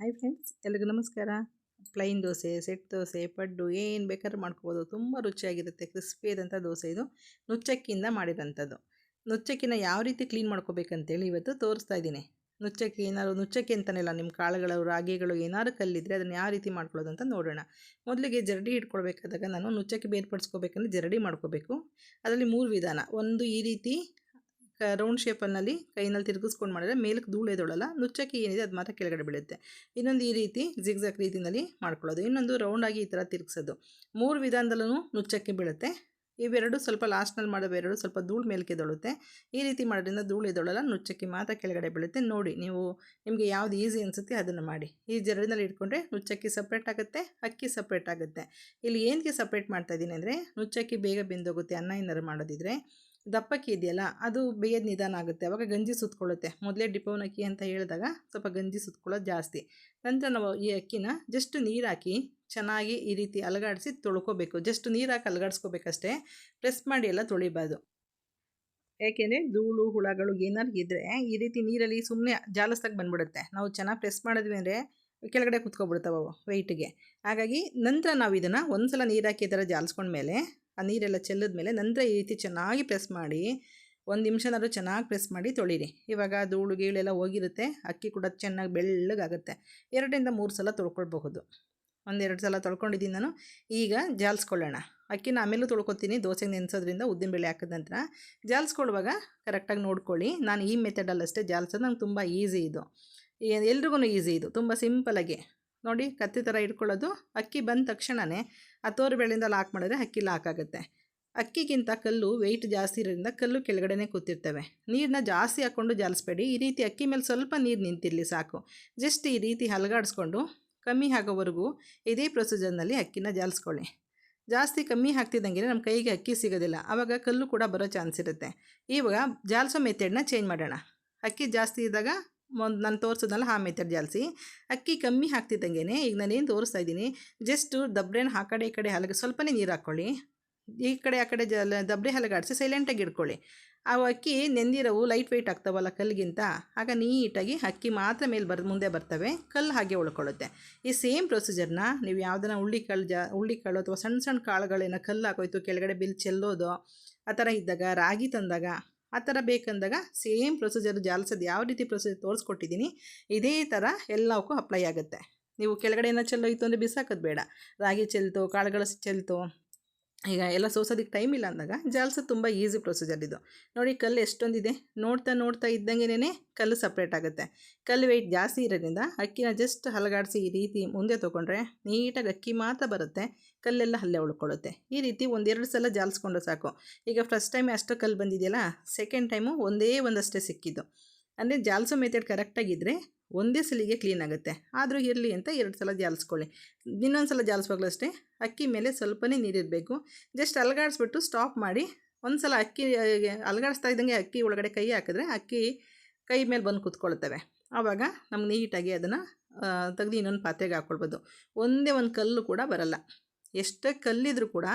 Hi friends ಎಲ್ರಿಗೂ ನಮಸ್ಕಾರ. Plain dosa set dosa, paddu, ಏನು ಬೇಕಾದ್ರೂ ಮಾಡ್ಕೋಬೋದು. ತುಂಬ ರುಚಿಯಾಗಿರುತ್ತೆ ಕ್ರಿಸ್ಪಿ ಆದಂಥ ದೋಸೆ ಇದು. ನುಚ್ಚಕ್ಕಿಯಿಂದ ಮಾಡಿರೋಂಥದ್ದು. ನುಚ್ಚಕ್ಕಿನ ಯಾವ ರೀತಿ ಕ್ಲೀನ್ ಮಾಡ್ಕೋಬೇಕಂತೇಳಿ ಇವತ್ತು ತೋರಿಸ್ತಾ ಇದ್ದೀನಿ. ನುಚ್ಚಕ್ಕಿ ಏನಾದ್ರು, ನುಚ್ಚಕ್ಕಿ ಅಂತಲೇ ನಿಮ್ಮ ಕಾಳುಗಳು, ರಾಗಿಗಳು ಏನಾದ್ರು ಕಲ್ಲಿದ್ರೆ ಅದನ್ನು ಯಾವ ರೀತಿ ಮಾಡ್ಕೊಳ್ಳೋದು ಅಂತ ನೋಡೋಣ. ಮೊದಲಿಗೆ ಜರಡಿ ಇಟ್ಕೊಳ್ಬೇಕಾದಾಗ ನಾನು ನುಚ್ಚಕ್ಕಿ ಬೇರ್ಪಡಿಸ್ಕೋಬೇಕಂದ್ರೆ ಜರಡಿ ಮಾಡ್ಕೋಬೇಕು. ಅದರಲ್ಲಿ ಮೂರು ವಿಧಾನ. ಒಂದು ಈ ರೀತಿ ರೌಂಡ್ ಶೇಪಲ್ಲಿ ಕೈನಲ್ಲಿ ತಿರುಗಿಸ್ಕೊಂಡು ಮಾಡಿದ್ರೆ ಮೇಲಕ್ಕೆ ಧೂಳು ಎದೊಳಲ್ಲ ನುಚ್ಚಕ್ಕಿ ಏನಿದೆ ಅದು ಮಾತ್ರ ಕೆಳಗಡೆ ಬೀಳುತ್ತೆ. ಇನ್ನೊಂದು ಈ ರೀತಿ ಜಿಗ್ಜಾಕ್ ರೀತಿಯಲ್ಲಿ ಮಾಡ್ಕೊಳ್ಳೋದು. ಇನ್ನೊಂದು ರೌಂಡಾಗಿ ಈ ಥರ ತಿರುಗಿಸೋದು. ಮೂರು ವಿಧಾನದಲ್ಲೂ ನುಚ್ಚಕ್ಕಿ ಬೀಳುತ್ತೆ. ಇವೆರಡು ಸ್ವಲ್ಪ ಲಾಸ್ಟ್ನಲ್ಲಿ ಎರಡು ಸ್ವಲ್ಪ ಧೂಳು ಮೇಲಕ್ಕೆ ಎದೊಳುತ್ತೆ ಈ ರೀತಿ ಮಾಡೋದ್ರಿಂದ ಧೂಳು ಎದೊಳಲ್ಲ ನುಚ್ಚಕ್ಕಿ ಮಾತ್ರ ಕೆಳಗಡೆ ಬೀಳುತ್ತೆ. ನೋಡಿ, ನೀವು ನಿಮಗೆ ಯಾವ್ದು ಈಸಿ ಅನಿಸುತ್ತೆ ಅದನ್ನು ಮಾಡಿ. ಈ ಜರಡಿನಲ್ಲಿ ಇಟ್ಕೊಂಡ್ರೆ ನುಚ್ಚಕ್ಕಿ ಸಪ್ರೇಟ್ ಆಗುತ್ತೆ, ಅಕ್ಕಿ ಸಪ್ರೇಟ್ ಆಗುತ್ತೆ. ಇಲ್ಲಿ ಏನಕ್ಕೆ ಸಪ್ರೇಟ್ ಮಾಡ್ತಾ ಇದ್ದೀನಿ ಅಂದರೆ, ನುಚ್ಚಕ್ಕಿ ಬೇಗ ಬೆಂದೋಗುತ್ತೆ, ಅನ್ನ ಏನಾದ್ರು ಮಾಡೋದಿದ್ರೆ. ದಪ್ಪಕ್ಕಿ ಇದೆಯಲ್ಲ, ಅದು ಬೇಯೋದು ನಿಧಾನ ಆಗುತ್ತೆ. ಅವಾಗ ಗಂಜಿ ಸುತ್ಕೊಳ್ಳುತ್ತೆ. ಮೊದಲೇ ಡಿಪೋನ್ ಅಕ್ಕಿ ಅಂತ ಹೇಳಿದಾಗ ಸ್ವಲ್ಪ ಗಂಜಿ ಸುತ್ಕೊಳ್ಳೋದು ಜಾಸ್ತಿ. ನಂತರ ನಾವು ಈ ಅಕ್ಕಿನ ಜಸ್ಟ್ ನೀರು ಹಾಕಿ ಚೆನ್ನಾಗಿ ಈ ರೀತಿ ಅಲಗಾಡಿಸಿ ತೊಳ್ಕೊಬೇಕು. ಜಸ್ಟ್ ನೀರು ಹಾಕಿ ಅಲಗಾಡಿಸ್ಕೋಬೇಕಷ್ಟೇ. ಪ್ರೆಸ್ ಮಾಡಿ ಎಲ್ಲ ತೊಳಿಬಾರ್ದು. ಯಾಕೆಂದರೆ ಧೂಳು, ಹುಳಗಳು ಏನಾದ್ರು ಇದ್ದರೆ ಈ ರೀತಿ ನೀರಲ್ಲಿ ಸುಮ್ಮನೆ ಜಾಲಸ್ತಾಗಿ ಬಂದ್ಬಿಡುತ್ತೆ. ನಾವು ಚೆನ್ನಾಗಿ ಪ್ರೆಸ್ ಮಾಡಿದ್ವಿ ಅಂದರೆ ಕೆಳಗಡೆ ಕುತ್ಕೊಬಿಡ್ತಾವೆ ಅವು ವೆಯ್ಟಿಗೆ ಹಾಗಾಗಿ ನಂತರ ನಾವು ಇದನ್ನು ಒಂದು ಸಲ ನೀರಾಕಿ ಈ ಥರ ಜಾಲಿಸ್ಕೊಂಡ್ಮೇಲೆ ಆ ನೀರೆಲ್ಲ ಚೆಲ್ಲಿದ ಮೇಲೆ ನಂತರ ಈ ರೀತಿ ಚೆನ್ನಾಗಿ ಪ್ರೆಸ್ ಮಾಡಿ, ಒಂದು ನಿಮಿಷನಾದ್ರೂ ಚೆನ್ನಾಗಿ ಪ್ರೆಸ್ ಮಾಡಿ ತೊಳೀರಿ. ಇವಾಗ ಧೂಳು ಗೀಳೆಲ್ಲ ಹೋಗಿರುತ್ತೆ, ಅಕ್ಕಿ ಕೂಡ ಚೆನ್ನಾಗಿ ಬೆಳ್ಳಗಾಗುತ್ತೆ. ಎರಡರಿಂದ ಮೂರು ಸಲ ತೊಳ್ಕೊಳ್ಬಹುದು. ಒಂದೆರಡು ಸಲ ತೊಳ್ಕೊಂಡಿದ್ದೀನಿ ನಾನು. ಈಗ ಜಾಲಿಸ್ಕೊಳ್ಳೋಣ. ಅಕ್ಕಿನ ಆಮೇಲೂ ತೊಳ್ಕೊತೀನಿ, ದೋಸೆಗೆ ನೆನೆಸೋದ್ರಿಂದ ಉದ್ದಿನಬೇಳೆ ಹಾಕಿದ ನಂತರ. ಜಾಲಿಸ್ಕೊಳ್ಳುವಾಗ ಕರೆಕ್ಟಾಗಿ ನೋಡ್ಕೊಳ್ಳಿ. ನಾನು ಈ ಮೆಥಡಲ್ಲಷ್ಟೇ ಜಾಲಿಸೋದು, ನಂಗೆ ತುಂಬ ಈಸಿ ಇದು. ಎಲ್ರಿಗೂ ಈಸಿ ಇದು. ತುಂಬ ಸಿಂಪಲಾಗಿ ನೋಡಿ ಕತ್ತಿ ಥರ ಇಟ್ಕೊಳ್ಳೋದು. ಅಕ್ಕಿ ಬಂದ ತಕ್ಷಣವೇ ಆ ತೋರುಬೇಳೆಯಿಂದ ಲಾಕ್ ಮಾಡಿದ್ರೆ ಅಕ್ಕಿ ಲಾಕ್ ಆಗುತ್ತೆ. ಅಕ್ಕಿಗಿಂತ ಕಲ್ಲು ವೆಯ್ಟ್ ಜಾಸ್ತಿ ಇರೋದ್ರಿಂದ ಕಲ್ಲು ಕೆಳಗಡೆನೇ ಕೂತಿರ್ತವೆ. ನೀರನ್ನ ಜಾಸ್ತಿ ಹಾಕ್ಕೊಂಡು ಜಾಲಿಸ್ಬೇಡಿ. ಈ ರೀತಿ ಅಕ್ಕಿ ಮೇಲೆ ಸ್ವಲ್ಪ ನೀರು ನಿಂತಿರಲಿ ಸಾಕು. ಜಸ್ಟ್ ಈ ರೀತಿ ಹಲಗಾಡಿಸ್ಕೊಂಡು ಕಮ್ಮಿ ಆಗೋವರೆಗೂ ಇದೇ ಪ್ರೊಸೀಜರ್ನಲ್ಲಿ ಅಕ್ಕಿನ ಜಾಲಿಸ್ಕೊಳ್ಳಿ. ಜಾಸ್ತಿ ಕಮ್ಮಿ ಹಾಕ್ತಿದ್ದಂಗೆ ನಮ್ಮ ಕೈಗೆ ಅಕ್ಕಿ ಸಿಗೋದಿಲ್ಲ. ಆವಾಗ ಕಲ್ಲು ಕೂಡ ಬರೋ ಚಾನ್ಸ್ ಇರುತ್ತೆ. ಇವಾಗ ಜಾಲಿಸೋ ಮೆಥಡ್ನ ಚೇಂಜ್ ಮಾಡೋಣ. ಅಕ್ಕಿ ಜಾಸ್ತಿ ಇದ್ದಾಗ ಒಂದು ನಾನು ತೋರಿಸೋದಲ್ಲ ಆ ಮೆಥಡ್ ಜಾಲಿಸಿ. ಅಕ್ಕಿ ಕಮ್ಮಿ ಹಾಕ್ತಿದ್ದಂಗೆ ಈಗ ನಾನೇನು ತೋರಿಸ್ತಾ ಇದ್ದೀನಿ ಜಸ್ಟು ದಬ್ರೆನ ಆ ಕಡೆ ಈ ಕಡೆ ಹಲಗೆ, ಸ್ವಲ್ಪನೇ ನೀರು ಹಾಕ್ಕೊಳ್ಳಿ ಈ ಕಡೆ ಆ ಕಡೆ ಜಲ ದಬ್ಬರೆ ಹಲಗಾಡಿಸಿ ಸೈಲೆಂಟಾಗಿ ಇಡ್ಕೊಳ್ಳಿ. ಆ ಅಕ್ಕಿ ನೆಂದಿರವು ಲೈಟ್ ವೆಯ್ಟ್ ಆಗ್ತಾವಲ್ಲ ಕಲ್ಲಿಗಿಂತ, ಆಗ ನೀಟಾಗಿ ಅಕ್ಕಿ ಮಾತ್ರ ಮೇಲೆ ಬರ್, ಮುಂದೆ ಬರ್ತವೆ, ಕಲ್ಲು ಹಾಗೆ ಉಳ್ಕೊಳ್ಳುತ್ತೆ. ಈ ಸೇಮ್ ಪ್ರೊಸೀಜರ್ನ ನೀವು ಯಾವುದನ್ನ ಉಳ್ಳಿ ಕಾಳು ಜಾ, ಉಳ್ಳಿ ಕಾಳು ಅಥವಾ ಸಣ್ಣ ಸಣ್ಣ ಕಾಳುಗಳೇನೋ ಕಲ್ಲು ಹಾಕೋಯ್ತು, ಕೆಳಗಡೆ ಬಿಲ್ ಚೆಲ್ಲೋದು, ಆ ಥರ ಇದ್ದಾಗ, ರಾಗಿ ತಂದಾಗ ಆ ಥರ ಬೇಕಂದಾಗ ಸೇಮ್ ಪ್ರೊಸೀಜರ್ ಜಾಲಿಸೋದು ಯಾವ ರೀತಿ ಪ್ರೊಸೀಜರ್ ತೋರಿಸ್ಕೊಟ್ಟಿದ್ದೀನಿ, ಇದೇ ಥರ ಎಲ್ಲವಕ್ಕೂ ಅಪ್ಲೈ ಆಗುತ್ತೆ. ನೀವು ಕೆಳಗಡೆ ಏನೋ ಚೆಲ್ಲೋಯ್ತು ಅಂದರೆ ಬಿಸಾಕೋದು ಬೇಡ. ರಾಗಿ ಚೆಲ್ತು, ಕಾಳುಗಳು ಚೆಲ್ತು ಈಗ ಎಲ್ಲ ಸೋಸೋದಕ್ಕೆ ಟೈಮ್ ಇಲ್ಲ ಅಂದಾಗ ಜಾಲ್ಸ ತುಂಬ ಈಸಿ ಪ್ರೊಸೀಜರ್ ಇದು. ನೋಡಿ ಕಲ್ಲು ಎಷ್ಟೊಂದಿದೆ. ನೋಡ್ತಾ ನೋಡ್ತಾ ಇದ್ದಂಗೆನೇ ಕಲ್ಲು ಸಪ್ರೇಟ್ ಆಗುತ್ತೆ. ಕಲ್ಲು ವೆಯ್ಟ್ ಜಾಸ್ತಿ ಇರೋದ್ರಿಂದ ಅಕ್ಕಿನ ಜಸ್ಟ್ ಹಲಗಾಡಿಸಿ ಈ ರೀತಿ ಮುಂದೆ ತೊಗೊಂಡ್ರೆ ನೀಟಾಗಿ ಅಕ್ಕಿ ಮಾತ್ರ ಬರುತ್ತೆ, ಕಲ್ಲೆಲ್ಲ ಅಲ್ಲೇ ಉಳ್ಕೊಳ್ಳುತ್ತೆ. ಈ ರೀತಿ ಒಂದೆರಡು ಸಲ ಜಾಲಿಸ್ಕೊಂಡು ಸಾಕು. ಈಗ ಫಸ್ಟ್ ಟೈಮ್ ಅಷ್ಟು ಕಲ್ಲು ಬಂದಿದೆಯಲ್ಲ ಸೆಕೆಂಡ್ ಟೈಮು ಒಂದೇ ಒಂದಷ್ಟೇ ಸಿಕ್ಕಿದ್ದು. ಅಂದರೆ ಜಾಲ್ಸೋ ಮೆಥಡ್ ಕರೆಕ್ಟಾಗಿದ್ದರೆ ಒಂದೇ ಸಲಿಗೆ ಕ್ಲೀನ್ ಆಗುತ್ತೆ. ಆದರೂ ಇರಲಿ ಅಂತ ಎರಡು ಸಲ ಜಾಲಿಸ್ಕೊಳ್ಳಿ. ಇನ್ನೊಂದು ಸಲ ಜಾಲಿಸುವಾಗಲೂ ಅಷ್ಟೇ ಅಕ್ಕಿ ಮೇಲೆ ಸ್ವಲ್ಪನೇ ನೀರಿರಬೇಕು. ಜಸ್ಟ್ ಅಲಗಾಡಿಸ್ಬಿಟ್ಟು ಸ್ಟಾಪ್ ಮಾಡಿ ಒಂದು ಸಲ ಅಕ್ಕಿ, ಅಲಗಾಡಿಸ್ತಾ ಇದ್ದಂಗೆ ಅಕ್ಕಿ ಒಳಗಡೆ ಕೈ ಹಾಕಿದ್ರೆ ಅಕ್ಕಿ ಕೈ ಮೇಲೆ ಬಂದು ಕೂತ್ಕೊಳ್ತವೆ. ಆವಾಗ ನಮ್ಗೆ ನೀಟಾಗಿ ಅದನ್ನು ತೆಗೆದು ಇನ್ನೊಂದು ಪಾತ್ರೆಗೆ ಹಾಕ್ಕೊಳ್ಬೋದು ಒಂದೇ ಒಂದು ಕಲ್ಲು ಕೂಡ ಬರಲ್ಲ. ಎಷ್ಟೇ ಕಲ್ಲಿದ್ರೂ ಕೂಡ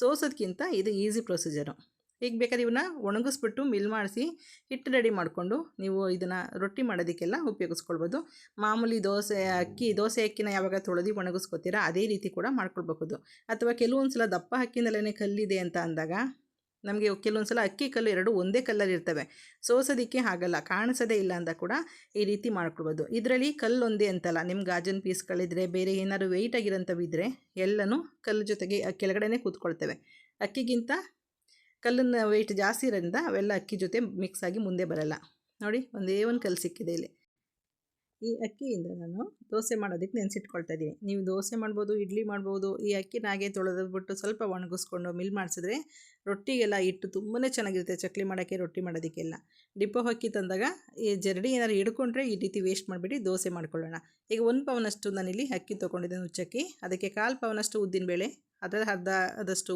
ಸೋಸೋದಕ್ಕಿಂತ ಇದು ಈಸಿ ಪ್ರೊಸೀಜರು ಈಗ ಬೇಕಾದ್ರೆ ಇವನ್ನ ಒಣಗಿಸ್ಬಿಟ್ಟು ಮಿಲ್ ಮಾಡಿಸಿ ಹಿಟ್ಟು ರೆಡಿ ಮಾಡಿಕೊಂಡು ನೀವು ಇದನ್ನು ರೊಟ್ಟಿ ಮಾಡೋದಕ್ಕೆಲ್ಲ ಉಪಯೋಗಿಸ್ಕೊಳ್ಬೋದು. ಮಾಮೂಲಿ ದೋಸೆ, ಅಕ್ಕಿ, ದೋಸೆ, ಅಕ್ಕಿನ ಯಾವಾಗ ತೊಳೆದು ಒಣಗಿಸ್ಕೊತೀರಾ ಅದೇ ರೀತಿ ಕೂಡ ಮಾಡ್ಕೊಳ್ಬಹುದು. ಅಥವಾ ಕೆಲವೊಂದು ಸಲ ದಪ್ಪ ಅಕ್ಕಿನಲ್ಲೇ ಕಲ್ಲಿದೆ ಅಂತ ಅಂದಾಗ ನಮಗೆ ಕೆಲವೊಂದು ಸಲ ಅಕ್ಕಿ ಕಲ್ಲು ಎರಡು ಒಂದೇ ಕಲ್ಲಲ್ಲಿ ಇರ್ತವೆ. ಸೋಸೋದಕ್ಕೆ ಆಗಲ್ಲ ಕಾಣಿಸೋದೇ ಇಲ್ಲ ಅಂತ ಕೂಡ ಈ ರೀತಿ ಮಾಡ್ಕೊಳ್ಬೋದು ಇದರಲ್ಲಿ ಕಲ್ಲು ಒಂದೇ ಅಂತಲ್ಲ ನಿಮ್ಮ ಗಾಜಿನ ಪೀಸ್ಗಳಿದ್ರೆ, ಬೇರೆ ಏನಾದ್ರು ವೆಯ್ಟ್ ಆಗಿರೋಂಥವಿದ್ರೆ ಎಲ್ಲನೂ ಕಲ್ಲು ಜೊತೆಗೆ ಕೆಳಗಡೆನೇ ಕೂತ್ಕೊಳ್ತವೆ. ಅಕ್ಕಿಗಿಂತ ಕಲ್ಲಿನ ವೆಯ್ಟ್ ಜಾಸ್ತಿ ಇರೋದ್ರಿಂದ ಅವೆಲ್ಲ ಅಕ್ಕಿ ಜೊತೆ ಮಿಕ್ಸ್ ಆಗಿ ಮುಂದೆ ಬರಲ್ಲ. ನೋಡಿ, ಒಂದೇ ಒಂದು ಕಲ್ಲು ಸಿಕ್ಕಿದೆ ಇಲ್ಲಿ. ಈ ಅಕ್ಕಿಯಿಂದ ನಾನು ದೋಸೆ ಮಾಡೋದಕ್ಕೆ ನೆನೆಸಿಟ್ಕೊಳ್ತಾ ಇದ್ದೀನಿ. ನೀವು ದೋಸೆ ಮಾಡ್ಬೋದು, ಇಡ್ಲಿ ಮಾಡ್ಬೋದು, ಈ ಅಕ್ಕಿನ ಹಾಗೆ ತೊಳೆದ್ಬಿಟ್ಟು ಸ್ವಲ್ಪ ಒಣಗಿಸ್ಕೊಂಡು ಮಿಲ್ ಮಾಡಿಸಿದ್ರೆ ರೊಟ್ಟಿಗೆಲ್ಲ ಇಟ್ಟು ತುಂಬಾ ಚೆನ್ನಾಗಿರುತ್ತೆ. ಚಕ್ಲಿ ಮಾಡೋಕ್ಕೆ, ರೊಟ್ಟಿ ಮಾಡೋದಕ್ಕೆಲ್ಲ. ಡಿಪ್ಪೋ ಅಕ್ಕಿ ತಂದಾಗ ಈ ಜರಡಿ ಏನಾದ್ರು ಹಿಡ್ಕೊಂಡ್ರೆ ಈ ರೀತಿ ವೇಸ್ಟ್ ಮಾಡಿಬಿಟ್ಟು ದೋಸೆ ಮಾಡ್ಕೊಳ್ಳೋಣ. ಈಗ ಒಂದು ಪವನಷ್ಟು ನಾನಿಲ್ಲಿ ಅಕ್ಕಿ ತೊಗೊಂಡಿದ್ದೀನಿ ಉಚ್ಚಕ್ಕಿ. ಅದಕ್ಕೆ ಕಾಲು ಪವನಷ್ಟು ಉದ್ದಿನಬೇಳೆ ಅದರ ಅರ್ಧ ಆದಷ್ಟು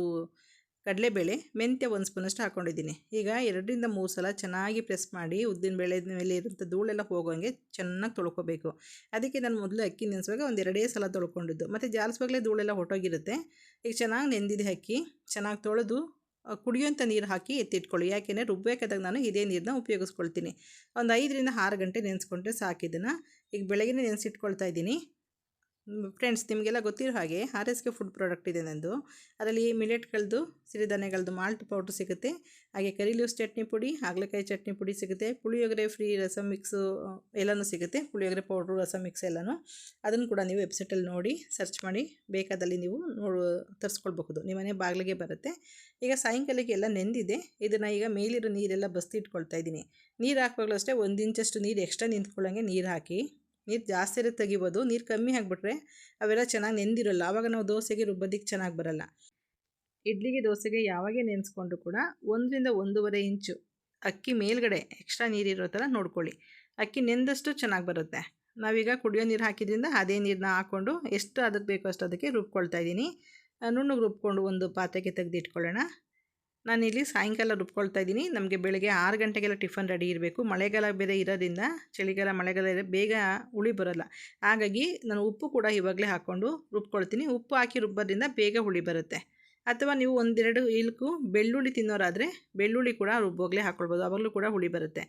ಕಡಲೆಬೇಳೆ ಮೆಂತ್ಯ ಒಂದು ಸ್ಪೂನಷ್ಟು ಹಾಕ್ಕೊಂಡಿದ್ದೀನಿ ಈಗ ಎರಡರಿಂದ ಮೂರು ಸಲ ಚೆನ್ನಾಗಿ ಪ್ರೆಸ್ ಮಾಡಿ ಉದ್ದಿನ ಬೇಳೆ ಮೇಲೆ ಇರುವಂಥ ಧೂಳೆಲ್ಲ ಹೋಗೋಂಗೆ ಚೆನ್ನಾಗಿ ತೊಳ್ಕೊಬೇಕು. ಅದಕ್ಕೆ ನಾನು ಮೊದಲು ಅಕ್ಕಿ ನೆನೆಸುವಾಗ ಒಂದು ಎರಡೇ ಸಲ ತೊಳ್ಕೊಂಡಿದ್ದು. ಮತ್ತು ಜಾಲಿಸುವಾಗಲೇ ಧೂಳೆಲ್ಲ ಹೊಟ್ಟೋಗಿರುತ್ತೆ ಈಗ ಚೆನ್ನಾಗಿ ನೆಂದಿದೆ ಅಕ್ಕಿ. ಚೆನ್ನಾಗಿ ತೊಳೆದು ಕುಡಿಯುವಂಥ ನೀರು ಹಾಕಿ ಎತ್ತಿಟ್ಕೊಳ್ಳಿ. ಯಾಕೆಂದರೆ ರುಬ್ಬೇಕಾದಾಗ ನಾನು ಇದೇ ನೀರನ್ನ ಉಪಯೋಗಿಸ್ಕೊಳ್ತೀನಿ. ಒಂದು ಐದರಿಂದ ಆರು ಗಂಟೆ ನೆನೆಸ್ಕೊಂಡ್ರೆ ಸಾಕಿದ್ದನ್ನು ಈಗ ಬೆಳಗ್ಗೆ ನೆನೆಸಿಟ್ಕೊಳ್ತಾ ಇದ್ದೀನಿ. ಫ್ರೆಂಡ್ಸ್, ನಿಮಗೆಲ್ಲ ಗೊತ್ತಿರೋ ಹಾಗೆ R S K food product ಇದೆ ನಂದು. ಅದರಲ್ಲಿ ಮಿಲೆಟ್ಗಳದ್ದು ಸಿರಿಧಾನ್ಯಗಳದ್ದು ಮಾಲ್ಟ್ ಪೌಡ್ರ್ ಸಿಗುತ್ತೆ. ಹಾಗೆ ಕರಿ ಲೂಸ್ ಚಟ್ನಿ ಪುಡಿ, ಹಾಗಲಕಾಯಿ ಚಟ್ನಿ ಪುಡಿ ಸಿಗುತ್ತೆ. ಪುಳಿಯೋಗರೆ ಫ್ರೀ ರಸಂ ಮಿಕ್ಸು, ಎಲ್ಲನೂ ಸಿಗುತ್ತೆ. ಪುಳಿಯೋಗರೆ ಪೌಡ್ರು, ರಸಂ ಮಿಕ್ಸ್ ಎಲ್ಲನೂ. ಅದನ್ನು ಕೂಡ ನೀವು ವೆಬ್ಸೈಟಲ್ಲಿ ನೋಡಿ, ಸರ್ಚ್ ಮಾಡಿ, ಬೇಕಾದಲ್ಲಿ ನೀವು ನೋಡು, ತರಿಸ್ಕೊಳ್ಬಹುದು. ನಿಮ್ಮ ಮನೆ ಬಾಗಿಲಿಗೆ ಬರುತ್ತೆ. ಈಗ ಸಾಯಂಕಾಲಕ್ಕೆ ಎಲ್ಲ ನೆಂದಿದೆ. ಇದನ್ನು ಈಗ ಮೇಲಿರೋ ನೀರೆಲ್ಲ ಬಸ್ತಿ ಇಟ್ಕೊಳ್ತಾ ಇದ್ದೀನಿ. ನೀರು ಹಾಕುವಾಗಲೂ ಅಷ್ಟೇ ಒಂದು ಇಂಚಷ್ಟು ನೀರು ಎಕ್ಸ್ಟ್ರಾ ನಿಂತ್ಕೊಳ್ಳೋಂಗೆ ನೀರು ಹಾಕಿ. ನೀರು ಜಾಸ್ತಿ ತೆಗಿಬೋದು, ನೀರು ಕಮ್ಮಿ ಹಾಕ್ಬಿಟ್ರೆ ಅವೆಲ್ಲ ಚೆನ್ನಾಗಿ ನೆಂದಿರೋಲ್ಲ. ಆವಾಗ ನಾವು ದೋಸೆಗೆ ರುಬ್ಬೋದಕ್ಕೆ ಚೆನ್ನಾಗಿ ಬರಲ್ಲ. ಇಡ್ಲಿಗೆ ದೋಸೆಗೆ ಯಾವಾಗೇ ನೆನೆಸ್ಕೊಂಡ್ರು ಕೂಡ ಒಂದರಿಂದ ಒಂದೂವರೆ ಇಂಚು ಅಕ್ಕಿ ಮೇಲ್ಗಡೆ ಎಕ್ಸ್ಟ್ರಾ ನೀರಿರೋ ಥರ ನೋಡ್ಕೊಳ್ಳಿ. ಅಕ್ಕಿ ನೆಂದಷ್ಟು ಚೆನ್ನಾಗಿ ಬರುತ್ತೆ. ನಾವೀಗ ಕುಡಿಯೋ ನೀರು ಹಾಕಿದ್ರಿಂದ ಅದೇ ನೀರನ್ನ ಹಾಕ್ಕೊಂಡು ಎಷ್ಟು ಅದಕ್ಕೆ ಬೇಕೋ ಅಷ್ಟು ಅದಕ್ಕೆ ರುಬ್ಕೊಳ್ತಾ ಇದ್ದೀನಿ. ನುಣ್ಣಗೆ ರುಬ್ಕೊಂಡು ಒಂದು ಪಾತ್ರೆಗೆ ತೆಗೆದಿಟ್ಕೊಳ್ಳೋಣ. ನಾನಿಲ್ಲಿ ಸಾಯಂಕಾಲ ರುಬ್ಕೊಳ್ತಾ ಇದ್ದೀನಿ. ನಮಗೆ ಬೆಳಗ್ಗೆ ಆರು ಗಂಟೆಗೆಲ್ಲ ಟಿಫನ್ ರೆಡಿ ಇರಬೇಕು. ಮಳೆಗಾಲ ಬೇರೆ ಇರೋದ್ರಿಂದ ಚಳಿಗಾಲ, ಮಳೆಗಾಲ ಇರೋ ಬೇಗ ಹುಳಿ ಬರೋಲ್ಲ. ಹಾಗಾಗಿ ನಾನು ಉಪ್ಪು ಕೂಡ ಇವಾಗಲೇ ಹಾಕ್ಕೊಂಡು ರುಬ್ಕೊಳ್ತೀನಿ. ಉಪ್ಪು ಹಾಕಿ ರುಬ್ಬೋದ್ರಿಂದ ಬೇಗ ಹುಳಿ ಬರುತ್ತೆ. ಅಥವಾ ನೀವು ಒಂದೆರಡು ಇಲ್ಕು ಬೆಳ್ಳುಳ್ಳಿ ತಿನ್ನೋರಾದರೆ ಬೆಳ್ಳುಳ್ಳಿ ಕೂಡ ರುಬ್ಬೋಗಲೇ ಹಾಕ್ಕೊಳ್ಬೋದು ಅವಾಗಲೂ ಕೂಡ ಹುಳಿ ಬರುತ್ತೆ.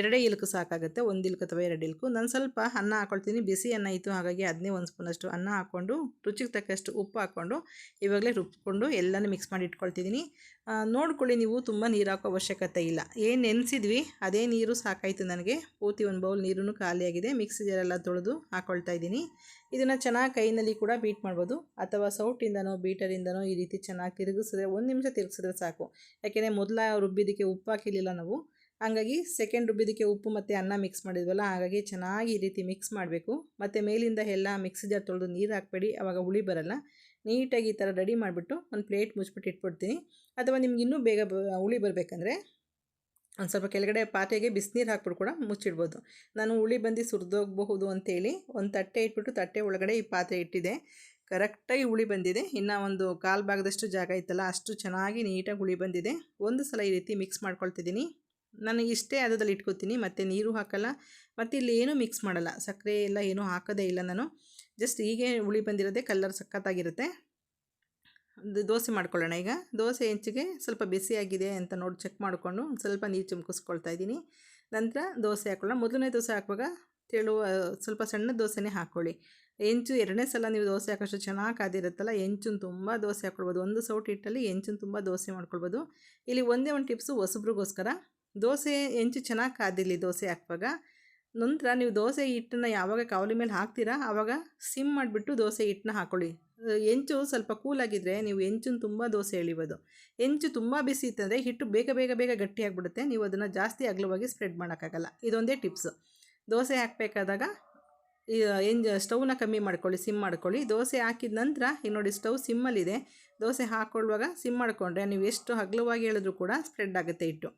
ಎರಡೇ ಇಲ್ಕು ಸಾಕಾಗುತ್ತೆ, ಒಂದು ಇಲ್ಕು ಅಥವಾ ಎರಡು ಇಲ್ಕು. ನಾನು ಸ್ವಲ್ಪ ಅನ್ನ ಹಾಕೊಳ್ತೀನಿ. ಬಿಸಿ ಅನ್ನ ಇತ್ತು ಹಾಗಾಗಿ ಅದನ್ನೇ ಒಂದು ಸ್ಪೂನಷ್ಟು ಅನ್ನ ಹಾಕ್ಕೊಂಡು, ರುಚಿಗೆ ತಕ್ಕಷ್ಟು ಉಪ್ಪು ಹಾಕ್ಕೊಂಡು, ಇವಾಗಲೇ ರುಬ್ಕೊಂಡು ಎಲ್ಲನೂ ಮಿಕ್ಸ್ ಮಾಡಿ ಇಟ್ಕೊಳ್ತಿದ್ದೀನಿ ನೋಡ್ಕೊಳ್ಳಿ ನೀವು, ತುಂಬ ನೀರು ಹಾಕೋ ಅವಶ್ಯಕತೆ ಇಲ್ಲ. ಏನು ನೆನೆಸಿದ್ವಿ, ಅದೇ ನೀರು ಸಾಕಾಯಿತು ನನಗೆ. ಪೂರ್ತಿ ಒಂದು ಬೌಲ್ ನೀರೂ ಖಾಲಿಯಾಗಿದೆ. ಮಿಕ್ಸಿ ಜಾರೆಲ್ಲ ತೊಳೆದು ಹಾಕ್ಕೊಳ್ತಾ ಇದ್ದೀನಿ. ಇದನ್ನು ಚೆನ್ನಾಗಿ ಕೈನಲ್ಲಿ ಕೂಡ ಬೀಟ್ ಮಾಡ್ಬೋದು. ಅಥವಾ ಸೌಟಿಂದನೋ ಬೀಟರಿಂದನೋ ಈ ರೀತಿ ಚೆನ್ನಾಗಿ ತಿರುಗಿಸಿದ್ರೆ, ಒಂದು ನಿಮಿಷ ತಿರುಗಿಸಿದ್ರೆ ಸಾಕು. ಯಾಕೆಂದರೆ ಮೊದಲ ರುಬ್ಬಿದ್ದಕ್ಕೆ ಉಪ್ಪು ಹಾಕಿರಲಿಲ್ಲ ನಾವು. ಹಾಗಾಗಿ ಸೆಕೆಂಡ್ ರುಬ್ಬಿದ್ದಕ್ಕೆ ಉಪ್ಪು ಮತ್ತು ಅನ್ನ ಮಿಕ್ಸ್ ಮಾಡಿದ್ವಲ್ಲ, ಹಾಗಾಗಿ ಚೆನ್ನಾಗಿ ಈ ರೀತಿ ಮಿಕ್ಸ್ ಮಾಡಬೇಕು. ಮತ್ತು ಮೇಲಿಂದ ಎಲ್ಲ ಮಿಕ್ಸಿ ಜಾರ್ ತೊಳೆದು ನೀರು ಹಾಕ್ಬೇಡಿ ಆವಾಗ ಹುಳಿ ಬರಲ್ಲ. ನೀಟಾಗಿ ಈ ಥರ ರೆಡಿ ಮಾಡಿಬಿಟ್ಟು ಒಂದು ಪ್ಲೇಟ್ ಮುಚ್ಚಿಬಿಟ್ಟು ಇಟ್ಬಿಡ್ತೀನಿ. ಅಥವಾ ನಿಮ್ಗೆ ಇನ್ನೂ ಬೇಗ ಹುಳಿ ಬರಬೇಕಂದ್ರೆ ಒಂದು ಸ್ವಲ್ಪ ಕೆಳಗಡೆ ಪಾತ್ರೆಗೆ ಬಿಸಿನೀರು ಹಾಕ್ಬಿಟ್ಟು ಕೂಡ ಮುಚ್ಚಿಡ್ಬೋದು. ನಾನು ಹುಳಿ ಬಂದು ಸುರಿದೋಗ್ಬಹುದು ಅಂತೇಳಿ ಒಂದು ತಟ್ಟೆ ಇಟ್ಬಿಟ್ಟು ತಟ್ಟೆ ಒಳಗಡೆ ಈ ಪಾತ್ರೆ ಇಟ್ಟಿದೆ. ಕರೆಕ್ಟಾಗಿ ಹುಳಿ ಬಂದಿದೆ. ಇನ್ನು ಒಂದು ಕಾಲು ಭಾಗದಷ್ಟು ಜಾಗ ಇತ್ತಲ್ಲ, ಅಷ್ಟು ಚೆನ್ನಾಗಿ ನೀಟಾಗಿ ಹುಳಿ ಬಂದಿದೆ. ಒಂದು ಸಲ ಈ ರೀತಿ ಮಿಕ್ಸ್ ಮಾಡ್ಕೊಳ್ತಿದ್ದೀನಿ. ನಾನು ಇಷ್ಟೇ ಅದರಲ್ಲಿ ಇಟ್ಕೋತೀನಿ, ಮತ್ತು ನೀರು ಹಾಕಲ್ಲ, ಮತ್ತು ಇಲ್ಲಿ ಏನೂ ಮಿಕ್ಸ್ ಮಾಡಲ್ಲ. ಸಕ್ಕರೆ ಎಲ್ಲ ಏನೂ ಹಾಕೋದೇ ಇಲ್ಲ ನಾನು. ಜಸ್ಟ್ ಹೀಗೆ ಹುಳಿ ಬಂದಿರೋದೇ ಕಲ್ಲರ್ ಸಖತ್ತಾಗಿರುತ್ತೆ ದೋಸೆ ಮಾಡ್ಕೊಳ್ಳೋಣ ಈಗ. ದೋಸೆ ಹೆಂಚಿಗೆ ಸ್ವಲ್ಪ ಬಿಸಿಯಾಗಿದೆ ಅಂತ ನೋಡಿ ಚೆಕ್ ಮಾಡಿಕೊಂಡು ಸ್ವಲ್ಪ ನೀರು ಚಿಮ್ಕಿಸ್ಕೊಳ್ತಾ ಇದ್ದೀನಿ. ನಂತರ ದೋಸೆ ಹಾಕೊಳ್ಳೋಣ. ಮೊದಲನೇ ದೋಸೆ ಹಾಕುವಾಗ ತೆಳು ಸ್ವಲ್ಪ ಸಣ್ಣ ದೋಸೆನೇ ಹಾಕ್ಕೊಳ್ಳಿ ಹೆಂಚು ಎರಡನೇ ಸಲ ನೀವು ದೋಸೆ ಹಾಕೋಷ್ಟು ಚೆನ್ನಾಗಿ ಕಾದಿರುತ್ತಲ್ಲ, ಹೆಂಚುನ್ ತುಂಬ ದೋಸೆ ಹಾಕ್ಕೊಳ್ಬೋದು ಒಂದು ಸೌಟ್ ಹಿಟ್ಟಲ್ಲಿ ಹೆಂಚುನ್ ತುಂಬ ದೋಸೆ ಮಾಡ್ಕೊಳ್ಬೋದು. ಇಲ್ಲಿ ಒಂದೇ ಒಂದು ಟಿಪ್ಸು ಹೊಸಬ್ರಿಗೋಸ್ಕರ. ದೋಸೆ ಹೆಂಚು ಚೆನ್ನಾಗಿ ಕಾದಿರಲಿ ದೋಸೆ ಹಾಕುವಾಗ. ನಂತರ ನೀವು ದೋಸೆ ಹಿಟ್ಟನ್ನ ಯಾವಾಗ ಕಾವಲಿ ಮೇಲೆ ಹಾಕ್ತೀರಾ ಆವಾಗ ಸಿಮ್ ಮಾಡಿಬಿಟ್ಟು ದೋಸೆ ಹಿಟ್ಟನ್ನ ಹಾಕ್ಕೊಳ್ಳಿ ಅಹ್, ಹೆಂಚು ಸ್ವಲ್ಪ ಕೂಲಾಗಿದ್ದರೆ ನೀವು ಹೆಂಚನ್ನು ತುಂಬ ದೋಸೆ ಎಳಿಬೋದು. ಹೆಂಚು ತುಂಬ ಬಿಸಿ ಇತ್ತಂದರೆ ಹಿಟ್ಟು ಬೇಗ ಬೇಗ ಬೇಗ ಗಟ್ಟಿಯಾಗಿಬಿಡುತ್ತೆ ನೀವು ಅದನ್ನು ಜಾಸ್ತಿ ಅಗಲವಾಗಿ ಸ್ಪ್ರೆಡ್ ಮಾಡೋಕ್ಕಾಗಲ್ಲ. ಇದೊಂದೇ ಟಿಪ್ಸು. ದೋಸೆ ಹಾಕಬೇಕಾದಾಗ ಎಂಜ ಸ್ಟವ್ನ ಕಮ್ಮಿ ಮಾಡ್ಕೊಳ್ಳಿ ಸಿಮ್ ಮಾಡ್ಕೊಳ್ಳಿ. ದೋಸೆ ಹಾಕಿದ ನಂತರ ಈಗ ನೋಡಿ ಸ್ಟವ್ ಸಿಮ್ಮಲ್ಲಿದೆ. ದೋಸೆ ಹಾಕ್ಕೊಳ್ಳುವಾಗ ಸಿಮ್ ಮಾಡಿಕೊಂಡ್ರೆ ನೀವು ಎಷ್ಟು ಅಗಲವಾಗಿ ಹೇಳಿದ್ರು ಕೂಡ ಸ್ಪ್ರೆಡ್ ಆಗುತ್ತೆ ಹಿಟ್ಟು.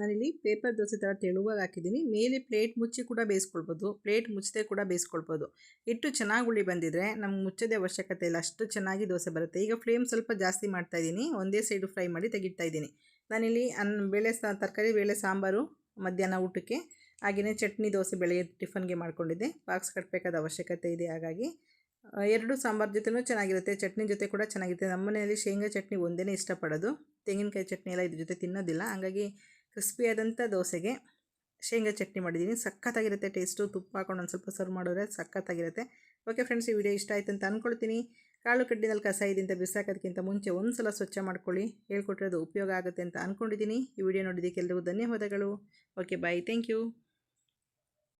ನಾನಿಲ್ಲಿ ಪೇಪರ್ ದೋಸೆ ಥರ ತೆಳುವಾಗಿ ಹಾಕಿದ್ದೀನಿ. ಮೇಲೆ ಪ್ಲೇಟ್ ಮುಚ್ಚಿ ಕೂಡ ಬೇಯಿಸ್ಕೊಳ್ಬೋದು. ಪ್ಲೇಟ್ ಮುಚ್ಚದೆ ಕೂಡ ಬೇಯಿಸ್ಕೊಳ್ಬೋದು. ಹಿಟ್ಟು ಚೆನ್ನಾಗಿ ಉಳಿ ಬಂದಿದ್ರೆ ನಮ್ಗೆ ಮುಚ್ಚೋದೇ ಅವಶ್ಯಕತೆ ಇಲ್ಲ. ಅಷ್ಟು ಚೆನ್ನಾಗಿ ದೋಸೆ ಬರುತ್ತೆ. ಈಗ ಫ್ಲೇಮ್ ಸ್ವಲ್ಪ ಜಾಸ್ತಿ ಮಾಡ್ತಾ ಇದ್ದೀನಿ. ಒಂದೇ ಸೈಡು ಫ್ರೈ ಮಾಡಿ ತೆಗಿತಾ ಇದ್ದೀನಿ. ನಾನಿಲ್ಲಿ ಅನ್ನ, ಬೇಳೆ ಸಾ, ತರಕಾರಿ, ಬೇಳೆ, ಸಾಂಬಾರು, ಮಧ್ಯಾಹ್ನ ಊಟಕ್ಕೆ ಹಾಗೆಯೇ ಚಟ್ನಿ ದೋಸೆ ಬೆಳಗ್ಗೆ ಟಿಫನ್ಗೆ ಮಾಡಿಕೊಂಡಿದ್ದೆ. ಬಾಕ್ಸ್ ಕಟ್ಟಬೇಕಾದ ಅವಶ್ಯಕತೆ ಇದೆ. ಹಾಗಾಗಿ ಎರಡು ಸಾಂಬಾರು ಜೊತೆನೂ ಚೆನ್ನಾಗಿರುತ್ತೆ. ಚಟ್ನಿ ಜೊತೆ ಕೂಡ ಚೆನ್ನಾಗಿರುತ್ತೆ. ನಮ್ಮ ಮನೆಯಲ್ಲಿ ಶೇಂಗಾ ಚಟ್ನಿ ಒಂದೇ ಇಷ್ಟಪಡೋದು. ತೆಂಗಿನಕಾಯಿ ಚಟ್ನಿ ಎಲ್ಲ ಇದ್ರ ಜೊತೆ ತಿನ್ನೋದಿಲ್ಲ. ಹಾಗಾಗಿ ಕ್ರಿಸ್ಪಿಯಾದಂಥ ದೋಸೆಗೆ ಶೇಂಗಾ ಚಟ್ನಿ ಮಾಡಿದ್ದೀನಿ. ಸಖತ್ತಾಗಿರುತ್ತೆ ಟೇಸ್ಟು ತುಪ್ಪ ಹಾಕೊಂಡು ಒಂದು ಸ್ವಲ್ಪ ಸರ್ವ್ ಮಾಡಿದ್ರೆ ಸಖತ್ತಾಗಿರುತ್ತೆ. ಓಕೆ ಫ್ರೆಂಡ್ಸ್ ಈ ವಿಡಿಯೋ ಇಷ್ಟ ಆಯ್ತು ಅಂತ ಅಂದ್ಕೊಳ್ತೀನಿ ಕಾಳು ಕಡ್ಡಿನಲ್ಲಿ ಕಸ ಇದೆ ಅಂತ ಬಿಸಾಕೋದಕ್ಕಿಂತ ಮುಂಚೆ ಒಂದು ಸಲ ಸ್ವಚ್ಛ ಮಾಡ್ಕೊಳ್ಳಿ. ಹೇಳ್ಕೊಟ್ಟಿರೋದು ಉಪಯೋಗ ಆಗುತ್ತೆ ಅಂತ ಅಂದ್ಕೊಂಡಿದ್ದೀನಿ ಈ ವಿಡಿಯೋ ನೋಡಿದ್ದಕ್ಕೆ ಎಲ್ಲರಿಗೂ ಧನ್ಯವಾದಗಳು. Okay bye thank you